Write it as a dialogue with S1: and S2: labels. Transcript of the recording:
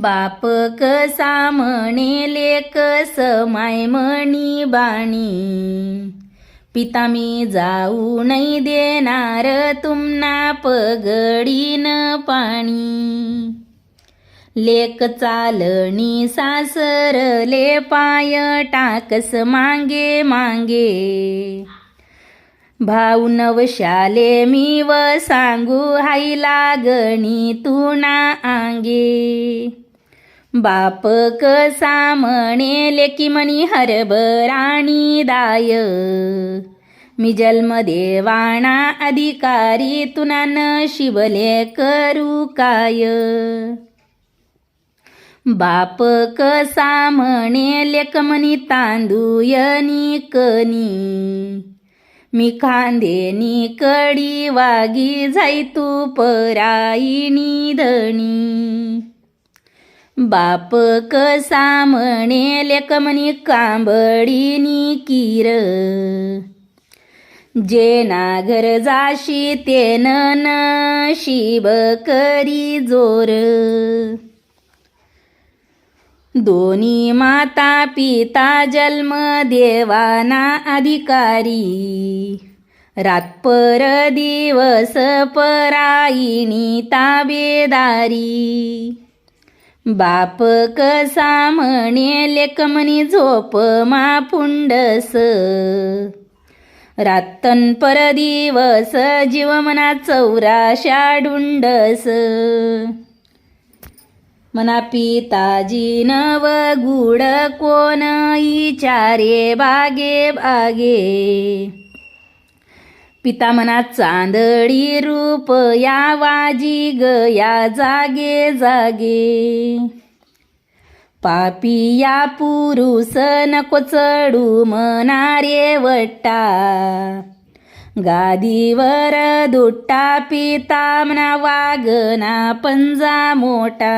S1: बाप कसा म्हणेले कस माय म्हणी बाणी. पिता मी जाऊ नाही देणार तुमना पगडीन पाणी. लेक चालणी सासरले पाय टाकस मांगे मांगे. भाऊ नवशाले मी व सांगू हाई लागणी तुना आंगे. बाप कसा म्हणे की म्हणी हरभराणी दाय. मी जन्म देवाणा अधिकारी तुना न शिवले करू काय. बाप कसा म्हणे लेक म्हणी तांदूयनी कनी. मी खांदेनी कडी वागी जाई तू पराईनी धणी बाप कसा म्हणे लेकमनी कांबडीनी किर. जे नागर जाशी ते न शिब करी जोर. दोन्ही माता पिता जन्म देवाना अधिकारी. रातपर दिवस पराईणी ताबेदारी बाप कसा म्हणे लेक झोप मा पुंडस. रातन पर दिवस जीव मना चौराशा ढुंडस मना पिताजी नव गुड कोण इचारे बागे बागे. पिता मना चांदडी रूप या वाजी गया जागे जागे. पापी या पुरुष नको चढू मनारे वट्टा. गादीवर दुट्टा पिता म्हणा वागना पंजा मोठा.